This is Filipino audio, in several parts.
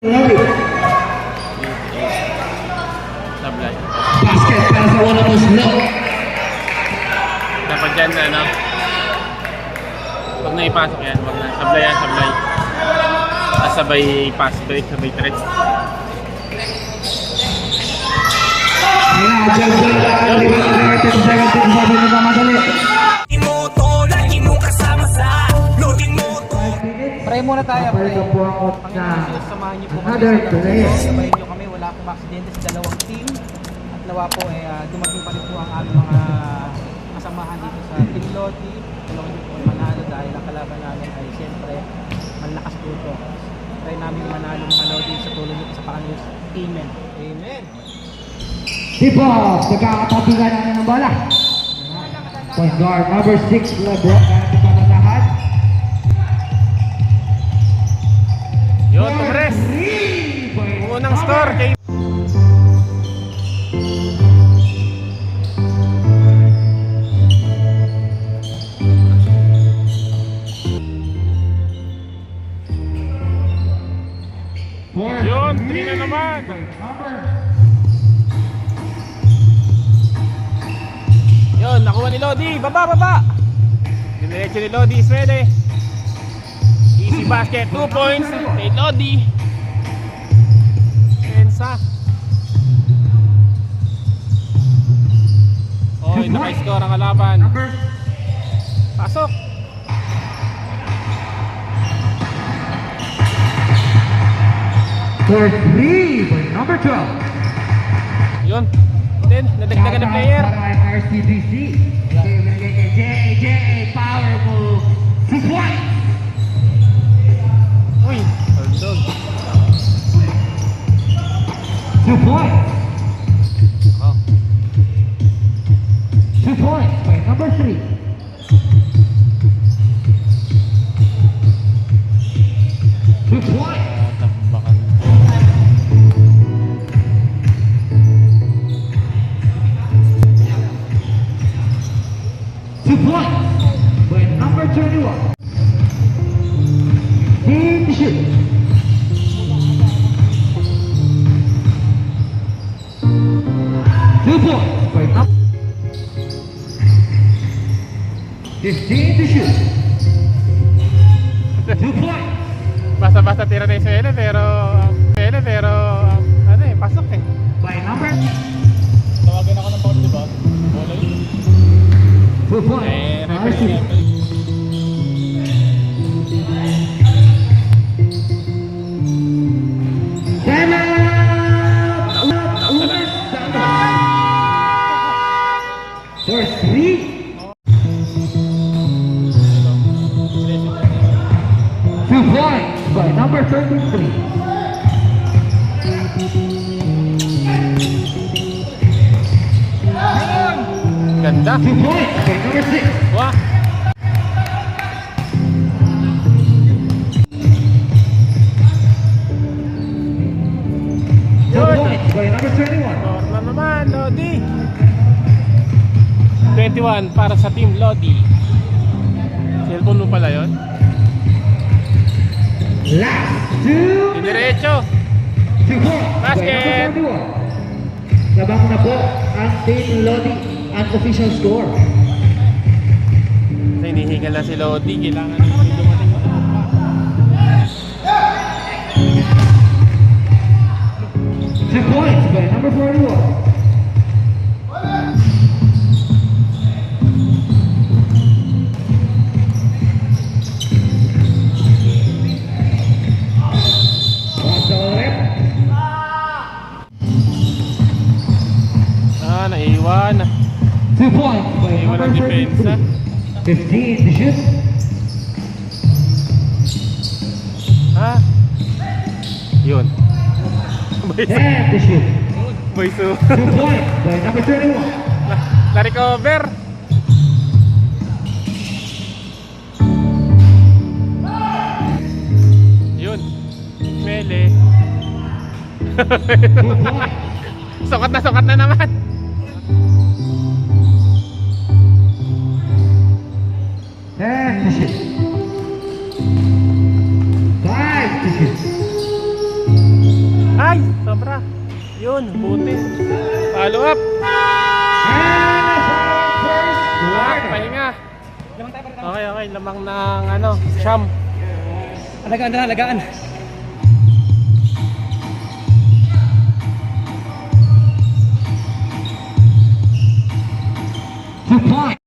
Sablay. Basket para sa of those look. Dapat dyan na, ano? Pag naipasok yan, wag na. Sablay yan, sablay. Ah, sabay pass break, sabay threats. Ayan, dyan dyan lang. Di ba na 10 seconds din sabi muna tayo, pray. Balik ang buwangot na samahan niyo po another. Sabayin niyo kami, wala akong aksidente sa dalawang team. At nawa po, eh, ah, dumating pa rin po ang aming mga kasamahan dito sa Team Lodi. Tulungan niyo po manalo dahil ang kalaban namin ay siyempre malakas po ito. Try namin manalo mga Lodi sa tulong niyo po sa Panginoon. Amen. Amen. Tip-off. Nagkakatabigan natin ng bola. Point guard number 6, Lebron. Point Unang score kay... Yun, three na naman. Yun, nakuha ni Lodi. Baba, baba! Diretso ni Lodi, Swede. Easy basket, 2 points kay Lodi. Pensa. Oy, naka-score ang kalaban. Pasok. for three by number 12. Yun. Then, nadagdagan ng player. Kay JJ. Power move. Uy, hold on. Two points. Two points by number three. Two points. Ganda. Wah! Two Good. points by number 21. Score na naman, Lodi. 21 para sa team Lodi. Cellphone mo pala yun? Last two. Diretso. Basket. number 41. Labang na po ang Team Lodi ang official score. Kasi hinihingal na si Lodi. Kailangan naman dumating. Two points by number 41. Basta ulit. Ah, naiwan. Two points by Naiwan number depensa. 33. 15 to shoot. Ha? Yun. Boy, 10 to shoot. boy, so. Two points by number 31. Na-recover. Yun. Mele. Sukat na sukat na naman. Ten shoot. Five shoot. Ay, sobra. Yun, buti. Follow up. Ah, pahinga. Okay, okay. Lamang ng ano, siyam. Alagaan na, alagaan. Two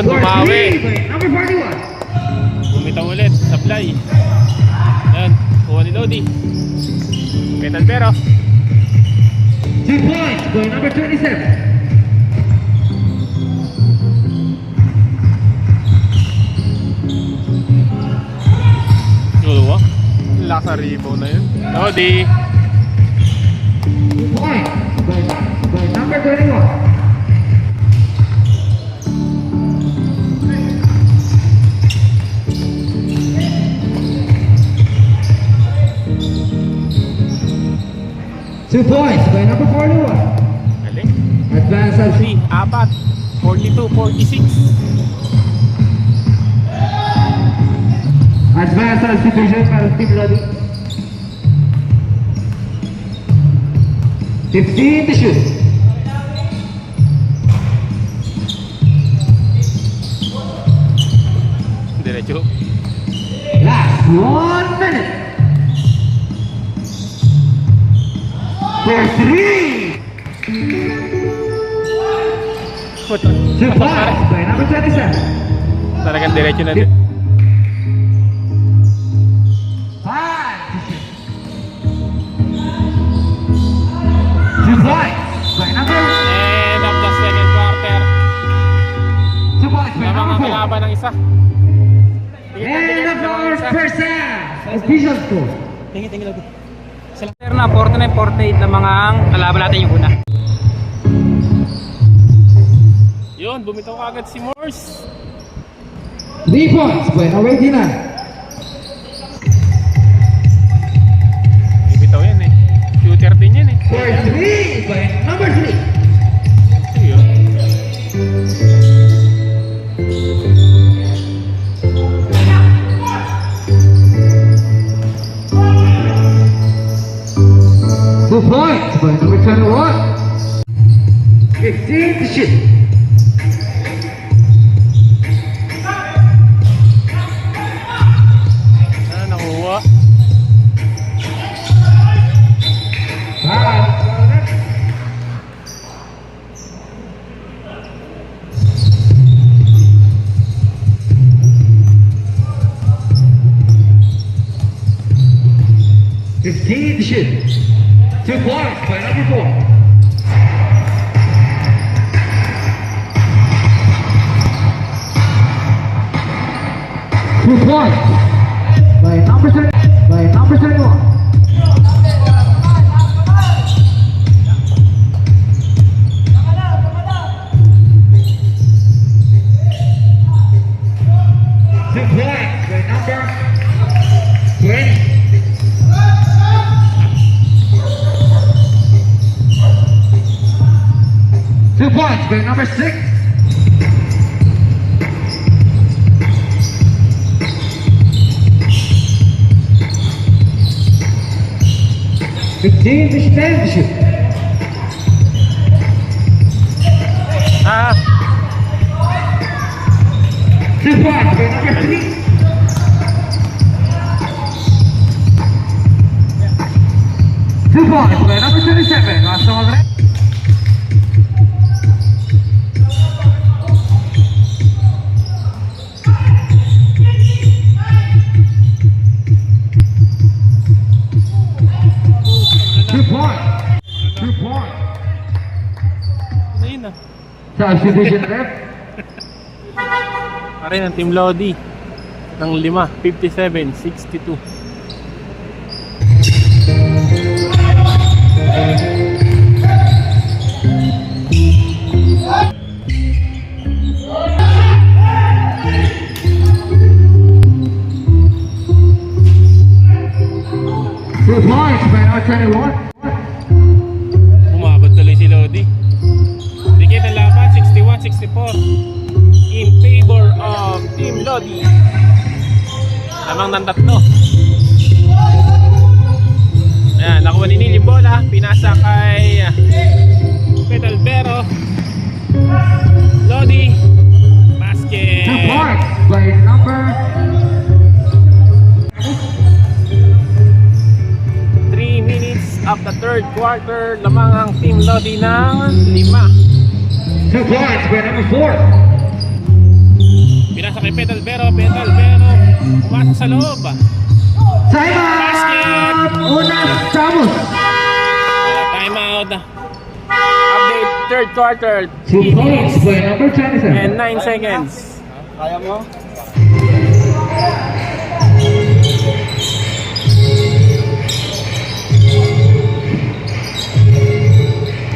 Yun, bumawi. three by number 41. Bumitaw ulit. Supply. Yan, kuha ni Lodi. Metal pero. Two points by number 27. Dalawa. Lakas sa rebound na yun. Lodi. Two points by number 41. Galing. Advance of Lodi, apat. 42, 46. Advance substitution para Team Lodi. 15 to shoot. Diretso. Last one minute. Quarter. Two points by Lamang ang number four. kalaban ng isa. End of our first half. Official score. Tingin, tingin, Lodi. Sila sir na 49, 48 na mga ang kalaban natin yung una. Yun, bumitaw agad si Morse. Defense, by away din na. Bumitaw yan eh. Shooter din yan eh. For 3, number 3. Points by number 21. 15 to shoot. Ah, Two points by number 20, by number 21. Two points by number 20. Two points by number six. 15 to 10 to shoot. Ah, Two points for number three. Two points for number 27, sa exhibition ref. Pare ng Team Lodi ng 5, 57, 62. Good points by R21. 61-64. In favor of Team Lodi. Lamang ng tatlo. Ayan, nakuha ni Nili yung bola. Pinasa kay ah, Pedalbero. Lodi. Basket. Two points by number 3 minutes of the third quarter. Lamang ang Team Lodi ng lima. Two points by number four. Pinasa kay Pedalbero. Pedalbero. Pumasok sa loob. Time Basket! out! Unas Ramos. Time out. Update third quarter. Two points by number 27. And 9 seconds. Kaya mo?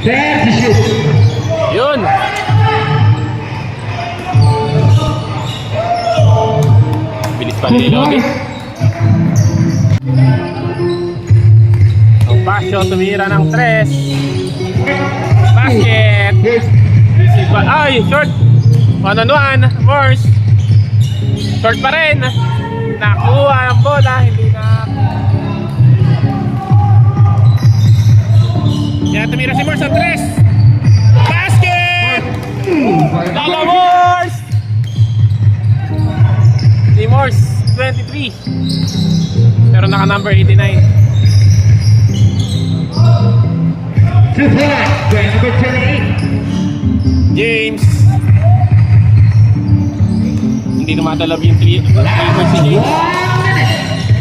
To shoot. Yun. Bilis pa Two ni Lodi. points. Ang Pasio tumira ng 3. Basket. Ba- Ay, short. One on one. Morse. Short pa rin. Nakuha ang bola. Hindi na. Yan, tumira si Morse ang 3. Lala! Si Morse, 23. Pero naka number 89. Two points by number 28. James. Hindi tumatalab yung 3 3 si James.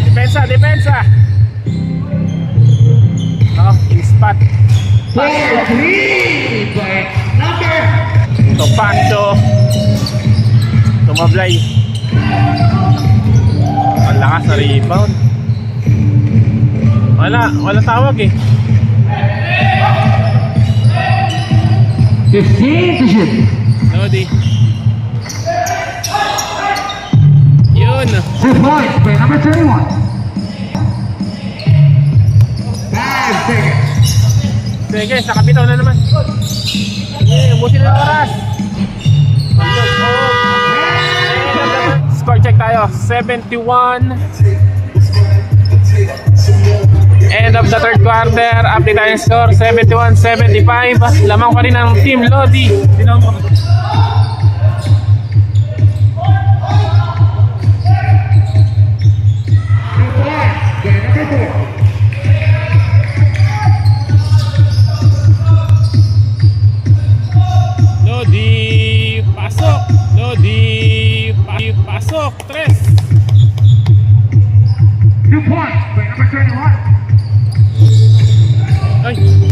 Depensa, depensa. Oh, in spot. Number Topacio. Tumablay. Ang lakas sa rebound. Wala, wala tawag eh. 15 to shoot. Lodi. Yun. Two points by number 31. Five seconds. Sige, sa kapitaw na naman. Sige, ubusin na ng oras. Score check tayo. 71. End of the third quarter. Update tayo score. 71-75. Lamang pa rin ang Team Lodi. Pa- Pasok. Tres. Two points by number 21. Ay.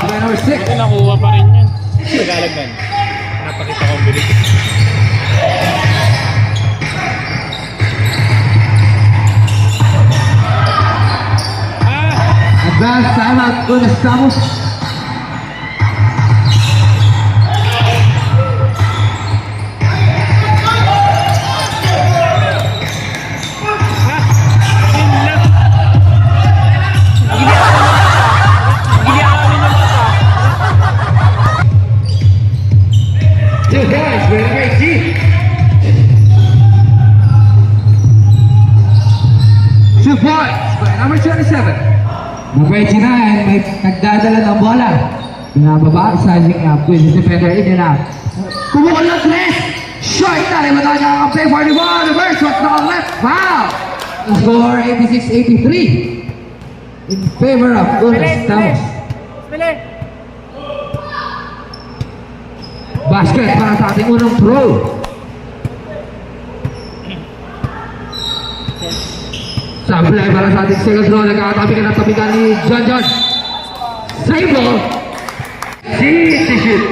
By number 6. Ito nakuha pa rin yan. Tagalog. Napakita ko ang bilis. Ah! Advance timeout kung estamos. 27. Mabait na and may nagdadala ng bola. Binababa, sizing up with the defender in and out. Kumukul ng tres! Short na rin matawag ng kape, 41, reverse, what the left, foul! Score 86-83 in favor of Gunas Tamos. Basket para sa ating unang pro. Sablay para sa ating second throw. Nagkakatabi ka ng tabigan ni John John. Save ball. Si shoot.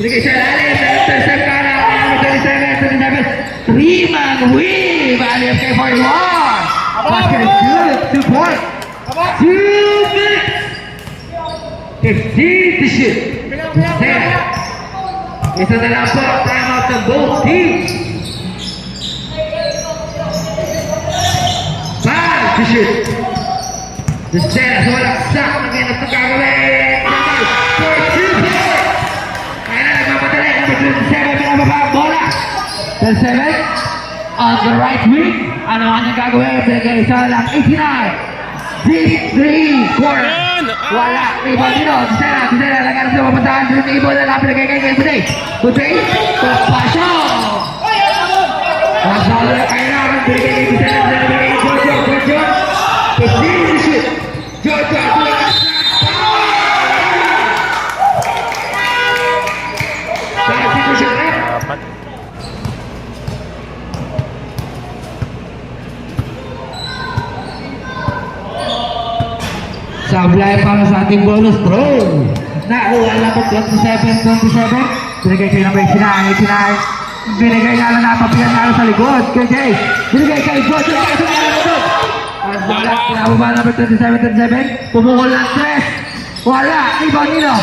Binigay siya lalim. Intercept ka na. Number 27, 27. Three-man weave. Ali of K41. Basket is good. Two points. Two minutes. 15 to shoot. Ten. Isa na lang po. Time out ng both teams. Shoot. Destera, sa walang sak. Nangyayang ito gagawin. Namal, for two points. Kaya na nagmamadali. Number 27, pinababa ang bola. 27, on the right wing. Ano ang kanyang gagawin? Binigay sa lang 89. Deep three! Ah! Wala. Ibon dito. Destera, Destera. Nagkaroon sa papuntahan. Sa ibon na. Pinagay kay kay Buday. Buday. Pagpasyo. Masalo na kayo naman. Binigay kay ating bonus throw. Nakuha lang po 27-27. Binigay kay number 89, 89. Binigay nga lang napapigan nga lang sa likod. Jay. Binigay kay Jojo. Kaya sa nga lang Ang bola, pinababa number 27-27. Pumukol ng tres. Wala. Ibang nilo.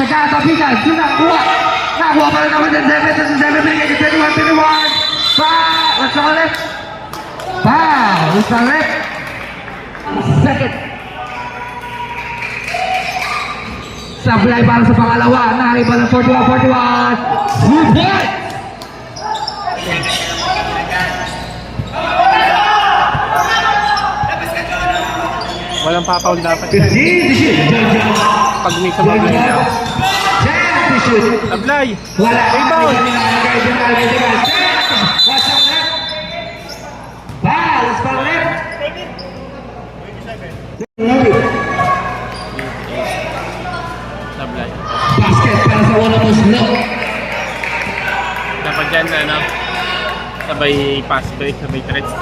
Nagkatapigan. Sino nakuha? Nakuha pa rin number 27-27. Binigay kay 21-21. Foul. What's on left? Foul. What's on left? Second. Sablay para sa pangalawa. Nariba ng 41-41. Two points! Walang papaul dapat. 15 to shoot. Pag may sumabay na. 10 to shoot. Tablay! Wala. Rebound! Hindi na nalagay dyan, nalagay dyan. What's on left? Foul. What's on left? Tablay. Of those look. Dapat dyan na ano. Sabay pass break, sabay threats.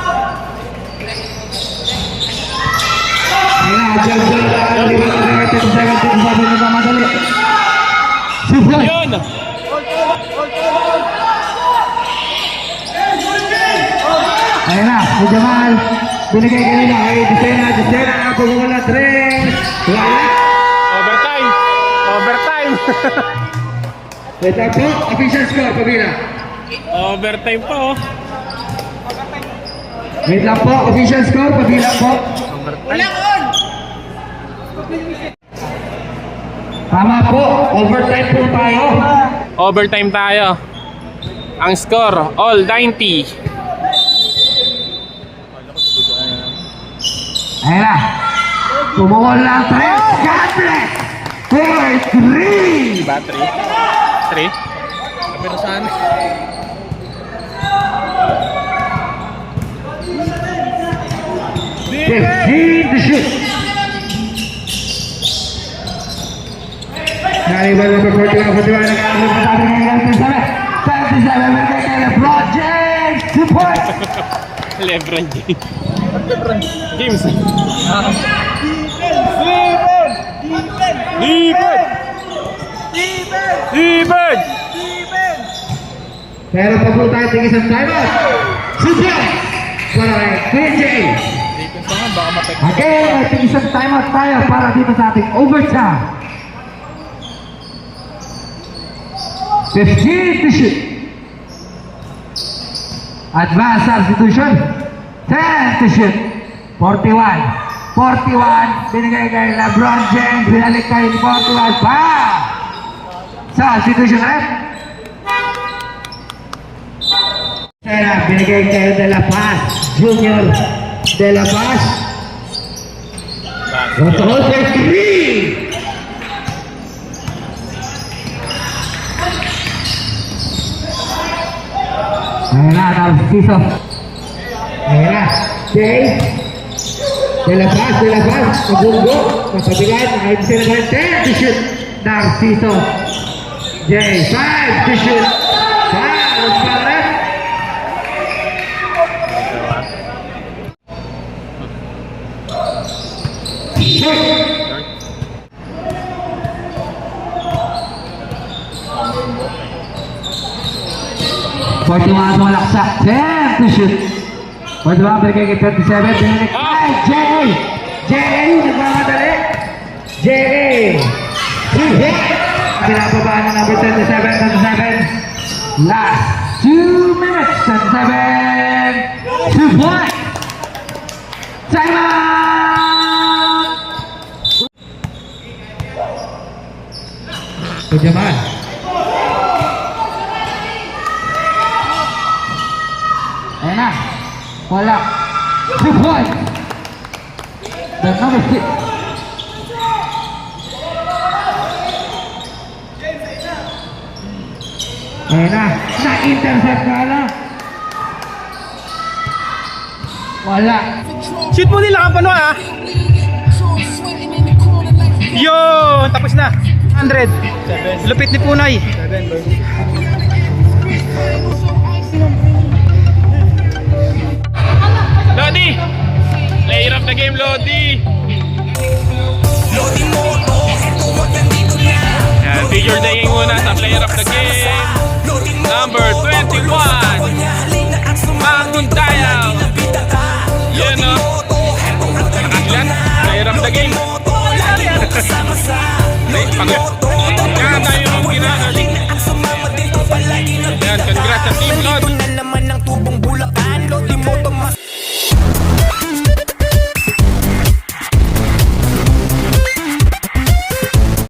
Ayan na, dyan, dyan, dyan. Di ba nalagay 37, 37 na pamadali. Two points. Yun! Ayan na, si Jamal. Binigay kanina kay Dicena. Dicena, pagkakala tres. Wala. Overtime! Overtime! Lang po, official score, pabila. Overtime pa oh. Wait lang po, official score, pabila po. Overtime. Tama po, overtime po tayo. Overtime tayo. Ang score, all 90. Ayan na. Tumukol lang tres. God bless. Four, three. Battery. 3. Pero saan? Fifteen to shoot. Nalibal number 41, 41, nag-aabot sa sabi ng 77. 77, binigay kay LeBron James. Two points. Lebron James. James. Lipat! Lipat! Pero pa po tayo tingin sa timeout. Super! Para kay KJ. Again, tingin sa tayo para dito sa ating overtime. 15 to shoot. Advance substitution. 10 to shoot. 41. 41. Binigay kay LeBron James. Binalik kay 41. Pa! Substitution ulit. Sera, binigay kayo de la Paz. Junior de la Paz. Whole for three? Ayan na, tapos si Siso. Ayan na. Jay. De la Paz, de la Paz. Nabunggo. Kapabilan. Nakaitin sila naman. 10 to shoot. Narciso. 5 to shoot. 5. Ang pangalan. Shoot. Forty-one. Ten to shoot. Forty-one binigay kay thirty-seven. Binigay kay Jay. Jay, nagmamadali. Jay. Three hit. Pinapabaan ng number 37, 37. Last two minutes. 37. Two points. Time out! Kejaman. Ayan na. Wala. Two points. The number six. Ayan na. Na-intercept ka na. Wala. Shoot mo nila kampano ah. Yun! Tapos na. 100. Lupit ni Punay. Lodi! Player of the game, Lodi! Lodi mo to, eto at nandito na Yan, figure dating muna sa player of the game. Number 21 Mangon Yan o Nakaklan Mahirap na game Ay, pagod Kaya tayo nung ginagaling Yan, congrats sa Team Lord